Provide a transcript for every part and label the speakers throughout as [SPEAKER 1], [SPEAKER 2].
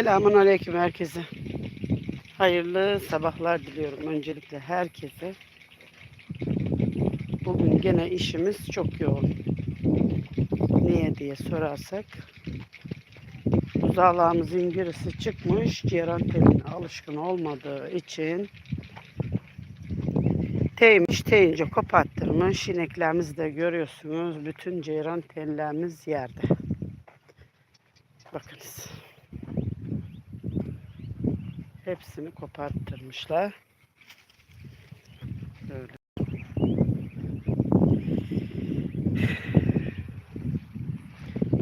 [SPEAKER 1] Selamun Aleyküm herkese. Hayırlı sabahlar diliyorum öncelikle herkese. Bugün gene işimiz çok yoğun. Niye diye sorarsak buzağlağımızın birisi çıkmış. Ceyran teline alışkın olmadığı için teymiş teyince koparttırmış. İneklerimizi de görüyorsunuz. Bütün ceyran tellerimiz yerde. Bakınız. Hepsini koparttırmışlar. Böyle.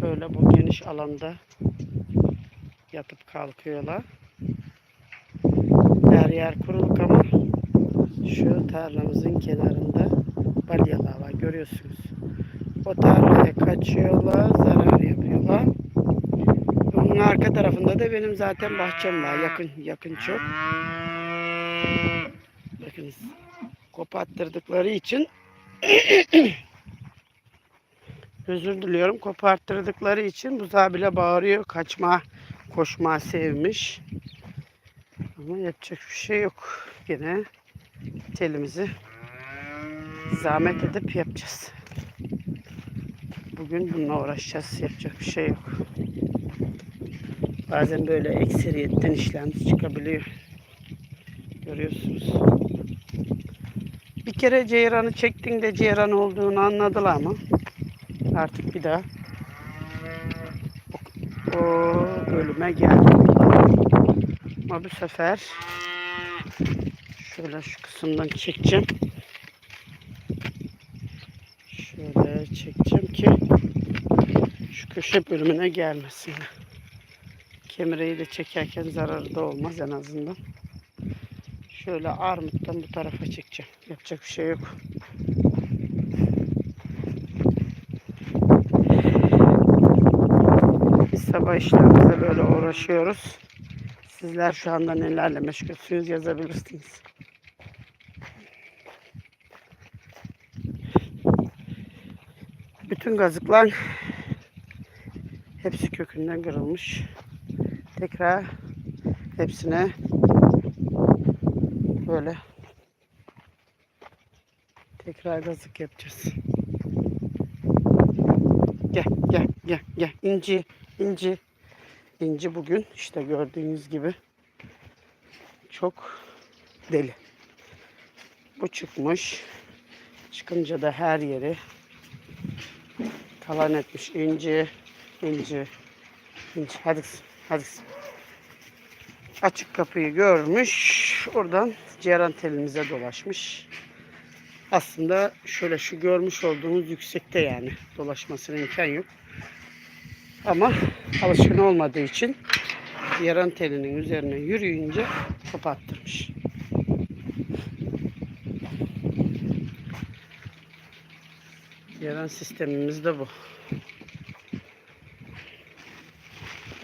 [SPEAKER 1] Böyle bu geniş alanda yatıp kalkıyorlar. Her yer kuruluk ama şu tarlamızın kenarında balyalar var görüyorsunuz. O tarlaya kaçıyorlar, zarar yapıyorlar. Bunun arka tarafında da benim zaten bahçem var. Yakın yakın çok. Bakınız. Koparttırdıkları için özür diliyorum. Koparttırdıkları için buzağı bile bağırıyor. Kaçma, koşma sevmiş. Ama yapacak bir şey yok. Yine telimizi zahmet edip yapacağız. Bugün bununla uğraşacağız. Yapacak bir şey yok. Bazen böyle ekseriyetten işlemimiz çıkabiliyor. Görüyorsunuz. Bir kere ceyranı çektiğinde ceyran olduğunu anladılar ama artık bir daha o, bölüme geldi. Ama bu sefer şöyle şu kısımdan çekeceğim. Şöyle çekeceğim ki şu köşe bölümüne gelmesin. Kemireyi de çekerken zararı da olmaz en azından. Şöyle armuttan bu tarafa çekeceğim. Yapacak bir şey yok. Biz sabah işlerimizle böyle uğraşıyoruz. Sizler şu anda nelerle meşgulsünüz yazabilirsiniz. Bütün gazıklar hepsi kökünden kırılmış. Tekrar hepsine böyle tekrar gazık yapacağız. Gel gel gel gel inci inci inci bugün işte gördüğünüz gibi çok deli. Bu çıkmış. Çıkınca da her yeri talan etmiş. İnci, inci, inci. Hadi kızım, hadi. Açık kapıyı görmüş. Oradan ceyran telimize dolaşmış. Aslında şöyle şu görmüş olduğumuz yüksekte yani. Dolaşmasına imkan yok. Ama alışkın olmadığı için ceyran telinin üzerine yürüyünce kapattırmış. Ceyran sistemimiz de bu.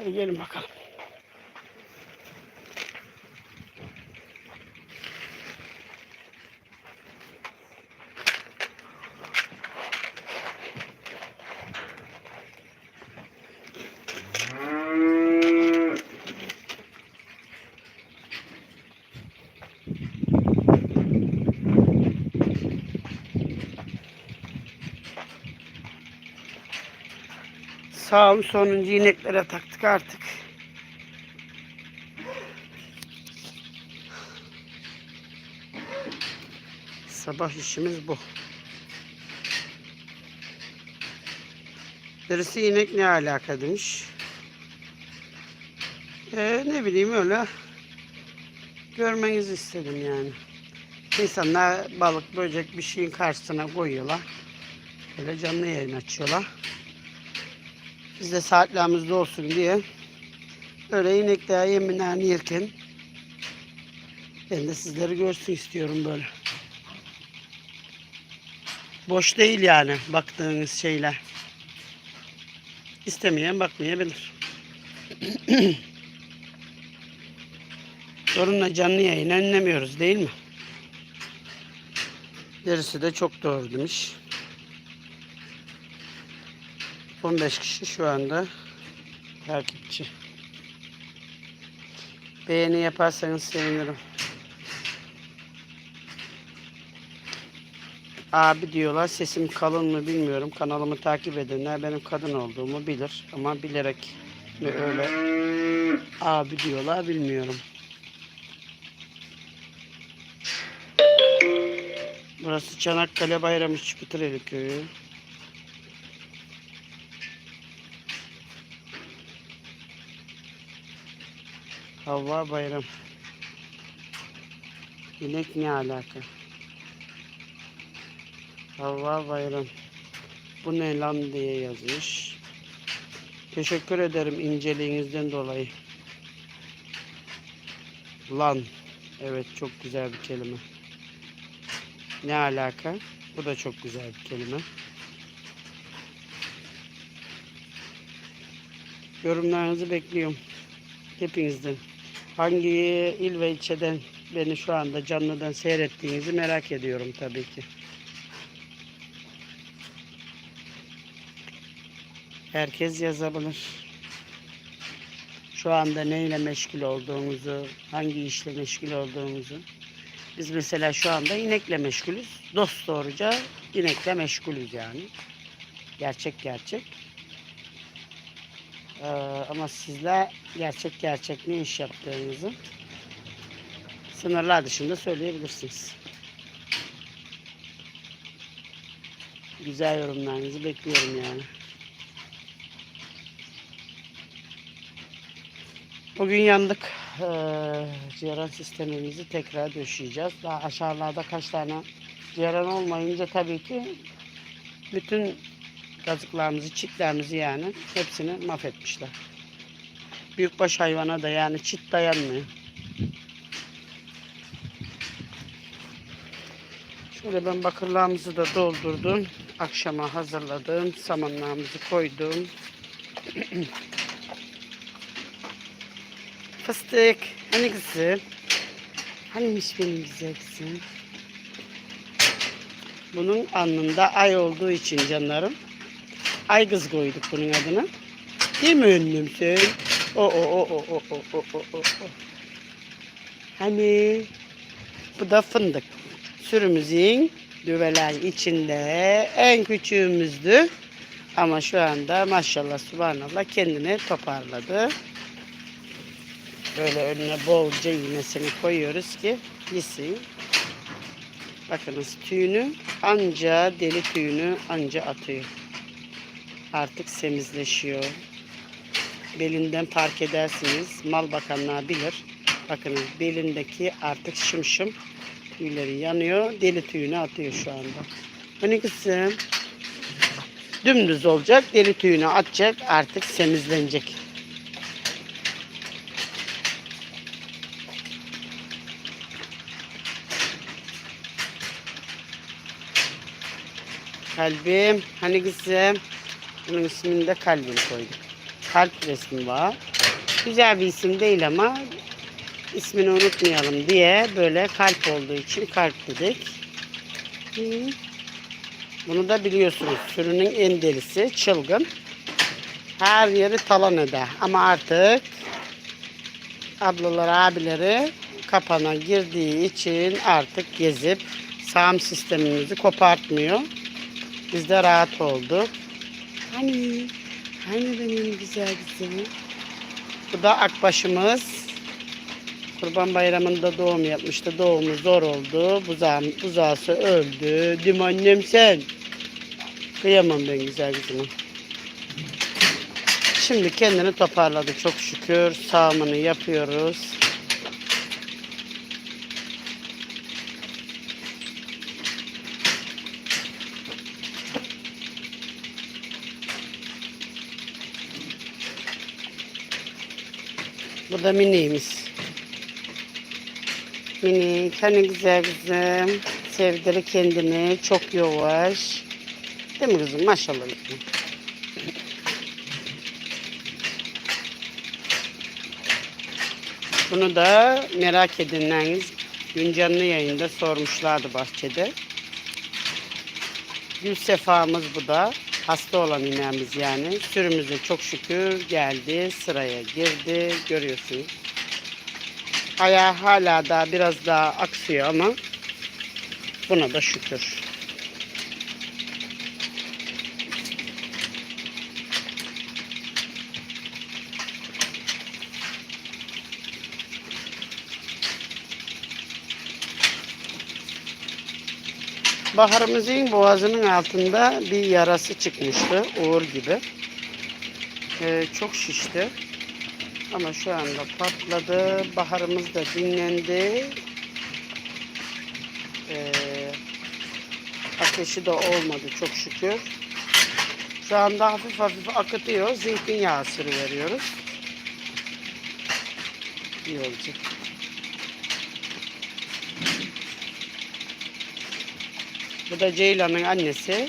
[SPEAKER 1] Hadi gelin bakalım. Sağım sonuncu ineklere taktık artık. Sabah işimiz bu. Birisi inek ne alaka demiş. Ee, ne bileyim öyle görmenizi istedim yani. İnsanlar balık, böcek bir şeyin karşısına koyuyorlar. Böyle canlı yayın açıyorlar. Biz de saatlerimizde olsun diye öyle inekler yeminlerini yerken ben de sizleri görsün istiyorum böyle. Boş değil yani baktığınız şeyler. İstemeyen bakmayabilir. Sorunla canlı yayın önlemiyoruz değil mi? Gerisi de çok doğru demiş. 15 kişi şu anda takipçi. Beğeni yaparsanız sevinirim. Abi diyorlar sesim kalın mı bilmiyorum. Kanalımı takip edenler benim kadın olduğumu bilir. Ama bilerek mi öyle abi diyorlar bilmiyorum. Burası Çanakkale Bayramı Çıpıtıreli köyü. Havva Bayram. İnek ne alaka? Havva Bayram. Bu ne lan diye yazmış. Teşekkür ederim inceliğinizden dolayı. Lan. Evet çok güzel bir kelime. Ne alaka? Bu da çok güzel bir kelime. Yorumlarınızı bekliyorum. Hepinizden. Hangi il ve ilçeden beni şu anda canlıdan seyrettiğinizi merak ediyorum tabii ki. Herkes yazabilir. Şu anda neyle meşgul olduğumuzu, hangi işle meşgul olduğumuzu. Biz mesela şu anda inekle meşgulüz. Dost doğruca inekle meşgulüz yani. Gerçek gerçek. Ee, ama sizler gerçek gerçek ne iş yaptığınızı sınırlar dışında söyleyebilirsiniz. Güzel yorumlarınızı bekliyorum yani. Bugün yandık. Ee, ceyran sistemimizi tekrar döşeyeceğiz. Daha aşağılarda kaç tane ceyran olmayınca tabii ki bütün kazıklarımızı, çitlerimizi yani hepsini mahvetmişler. Büyükbaş hayvana da yani çit dayanmıyor. Şöyle ben bakırlarımızı da doldurdum. Akşama hazırladım. Samanlarımızı koydum. Fıstık. Hani kızım? Hanimiş benim güzel kızım? Bunun alnında ay olduğu için canlarım. Ay kız koyduk bunun adını. Değil mi önlüm sen? O o o o o o o o o. Hani bu da fındık. Sürümüzün düvelerin içinde en küçüğümüzdü. Ama şu anda maşallah subhanallah kendini toparladı. Böyle önüne bolca iğnesini koyuyoruz ki yesin. Bakınız tüyünü anca deli tüyünü anca atıyor. Artık semizleşiyor. Belinden fark edersiniz. Mal bakanlar bilir. Bakınız belindeki artık şımşım tüyleri yanıyor. Deli tüyünü atıyor şu anda. Hani kızım? Dümdüz olacak. Deli tüyünü atacak. Artık semizlenecek. Kalbim. Hani kızım? Bunun ismini de kalbim koyduk. Kalp resmi var. Güzel bir isim değil ama ismini unutmayalım diye böyle kalp olduğu için kalp dedik. Bunu da biliyorsunuz sürünün en delisi çılgın. Her yeri talan eder ama artık ablalar abileri kapana girdiği için artık gezip sağım sistemimizi kopartmıyor. Biz de rahat olduk. Hani, hani benim güzel kızım. Bu da akbaşımız. Kurban Bayramı'nda doğum yapmıştı. Doğumu zor oldu. Buzağım, buzağısı öldü. Mi annem sen? Kıyamam ben güzel kızıma. Şimdi kendini toparladı çok şükür. Sağımını yapıyoruz. Da miniyimiz. Mini, hani güzel kızım. Sevdiri kendini. Çok yavaş. Değil mi kızım? Maşallah. Bunu da merak edenleriniz gün canlı yayında sormuşlardı bahçede. Gül sefamız bu da. Hasta olan ineğimiz yani. Sürümüze çok şükür geldi. Sıraya girdi. Görüyorsunuz. Ayağı hala daha biraz daha aksıyor ama buna da şükür. Baharımızın boğazının altında bir yarası çıkmıştı. Uğur gibi. Ee, çok şişti. Ama şu anda patladı. Baharımız da dinlendi. Ee, ateşi de olmadı çok şükür. Şu anda hafif hafif akıtıyor. Zeytinyağı veriyoruz. İyi olacak. Bu da Ceylan'ın annesi.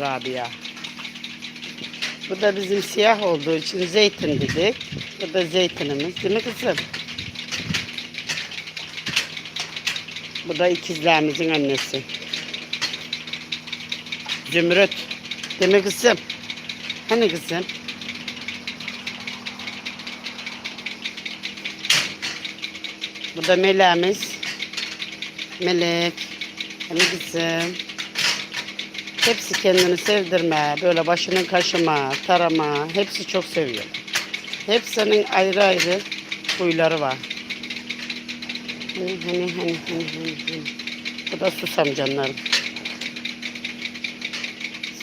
[SPEAKER 1] Rabia. Bu da bizim siyah olduğu için zeytin dedik. Bu da zeytinimiz değil mi kızım? Bu da ikizlerimizin annesi. Zümrüt. Değil mi kızım? Hani kızım? Bu da meleğimiz. Melek. Hani kızım? Hepsi kendini sevdirme, böyle başının kaşıma, tarama, hepsi çok seviyor. Hepsinin ayrı ayrı huyları var. Hani hani hani hani hani. hani. Bu da susam canlarım.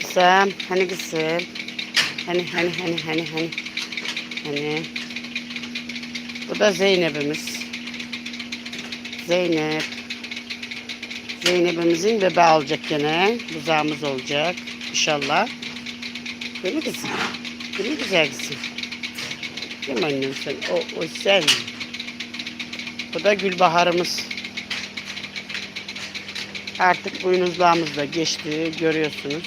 [SPEAKER 1] Susam, hani kızım? Hani hani hani hani hani. Hani. Bu da Zeynep'imiz. Zeynep. Zeynep'imizin bebeği olacak gene. Buzağımız olacak. İnşallah. Değil mi kızım? Değil mi güzel kızım? Değil mi annem sen? O, o sen. Bu da Gülbahar'ımız. Artık boynuzlarımız da geçti. Görüyorsunuz.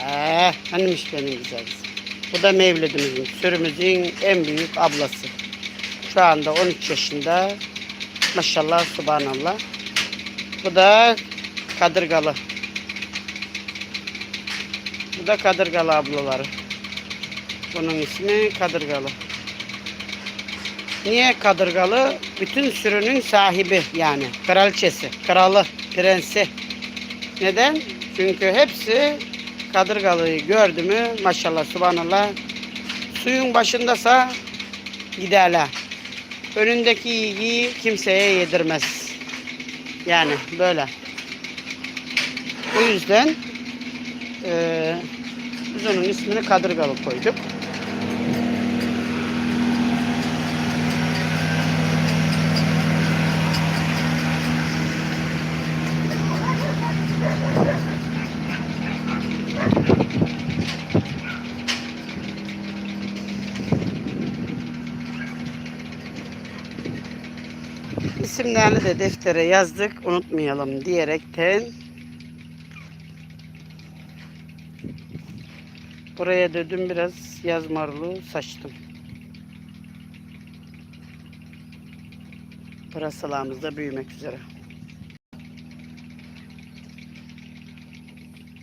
[SPEAKER 1] Eh, hanimiş benim güzel kızım. Bu da Mevlidimizin, sürümüzün en büyük ablası. Şu anda 13 yaşında. Maşallah, subhanallah. Bu da kadırgalı. Bu da kadırgalı ablaları. Bunun ismi kadırgalı. Niye kadırgalı? Bütün sürünün sahibi yani. Kraliçesi, kralı, prensi. Neden? Çünkü hepsi kadırgalıyı gördü mü maşallah subhanallah suyun başındasa giderler. Önündeki ilgiyi kimseye yedirmez. Yani böyle. O yüzden eee biz onun ismini Kadırgalı koyduk. İsimlerini de deftere yazdık unutmayalım diyerekten buraya da dün biraz yaz marulu saçtım. Pırasalarımız da büyümek üzere.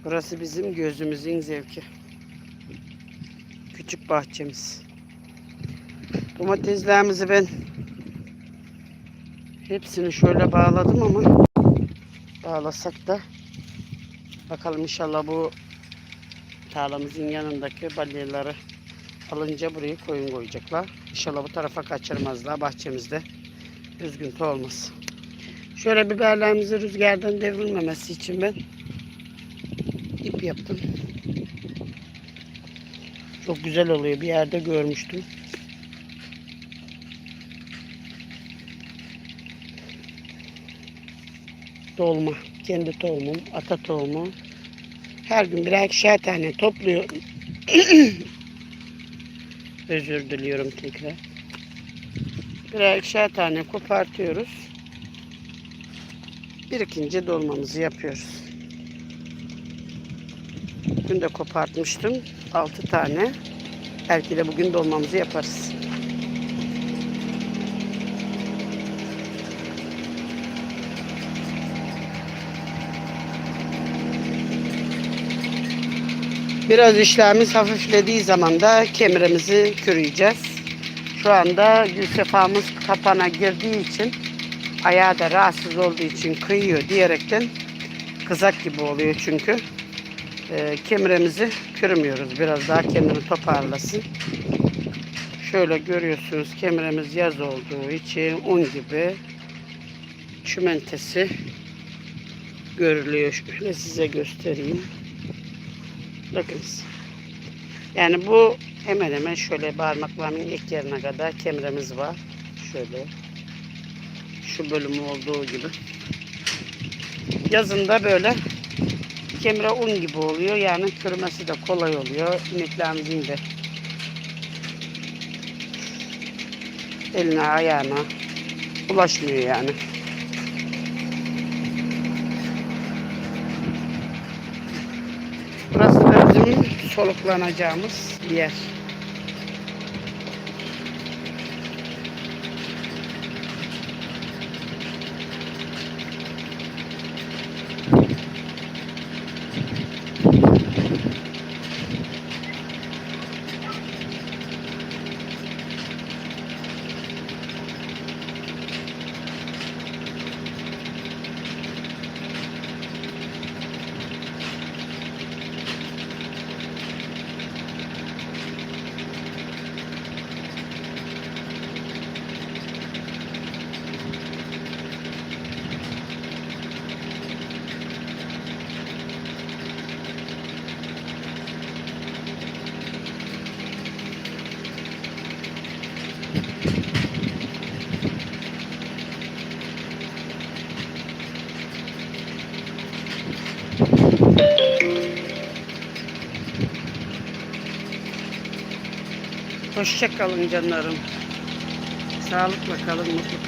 [SPEAKER 1] Burası bizim gözümüzün zevki. Küçük bahçemiz. Domateslerimizi ben Hepsini şöyle bağladım ama bağlasak da bakalım inşallah bu tarlamızın yanındaki balyaları alınca burayı koyun koyacaklar. İnşallah bu tarafa kaçırmazlar bahçemizde. Üzgüntü olmaz. Şöyle biberlerimizi rüzgardan devrilmemesi için ben ip yaptım. Çok güzel oluyor. Bir yerde görmüştüm. Dolma. Kendi tohumum, ata tohumu. Her gün birer ikişer tane topluyorum. Özür diliyorum tekrar. Birer ikişer tane kopartıyoruz. Bir ikinci dolmamızı yapıyoruz. Dün de kopartmıştım. 6 tane. Belki de bugün dolmamızı yaparız. Biraz işlerimiz hafiflediği zaman da kemirimizi kürüyeceğiz. Şu anda Gülsefa'mız kapana girdiği için ayağı da rahatsız olduğu için kıyıyor diyerekten kızak gibi oluyor çünkü. Ee, kemiremizi kırmıyoruz. Biraz daha kendini toparlasın. Şöyle görüyorsunuz kemiremiz yaz olduğu için un gibi çimentesi görülüyor. Şöyle size göstereyim. Bakınız. Yani bu hemen hemen şöyle parmaklarımın ilk yerine kadar kemiremiz var. Şöyle. Şu bölümü olduğu gibi. Yazında böyle kemire un gibi oluyor. Yani kırması da kolay oluyor. İneklerimizin de eline ayağına ulaşmıyor yani. Burası da soluklanacağımız yer. Hoşça kalın canlarım. Sağlıkla kalın, mutlu.